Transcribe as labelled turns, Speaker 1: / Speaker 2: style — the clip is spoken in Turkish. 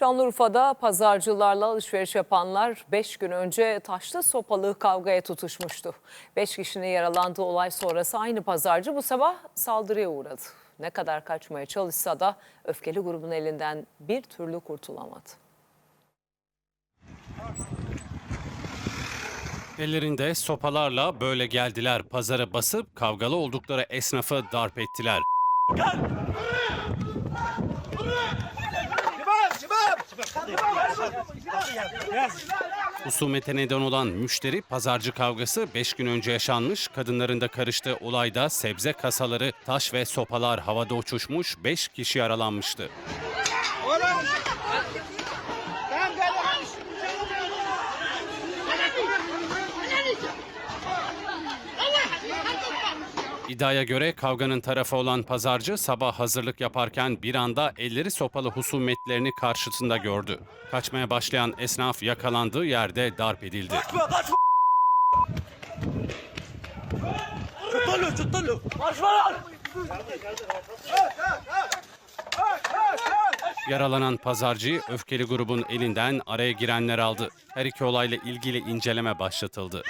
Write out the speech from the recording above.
Speaker 1: Şanlıurfa'da pazarcılarla alışveriş yapanlar 5 gün önce taşlı sopalı kavgaya tutuşmuştu. 5 kişinin yaralandığı olay sonrası aynı pazarcı bu sabah saldırıya uğradı. Ne kadar kaçmaya çalışsa da öfkeli grubun elinden bir türlü kurtulamadı.
Speaker 2: Ellerinde sopalarla böyle geldiler. Pazara basıp kavgalı oldukları esnafı darp ettiler. Husumete neden olan müşteri pazarcı kavgası 5 gün önce yaşanmış. Kadınların da karıştığı olayda sebze kasaları, taş ve sopalar havada uçuşmuş, 5 kişi yaralanmıştı. İddiaya göre kavganın tarafı olan pazarcı sabah hazırlık yaparken bir anda elleri sopalı husumetlerini karşısında gördü. Kaçmaya başlayan esnaf yakalandığı yerde darp edildi.
Speaker 3: Tutulu tutulu.
Speaker 2: Yaralanan pazarcıyı öfkeli grubun elinden araya girenler aldı. Her iki olayla ilgili inceleme başlatıldı.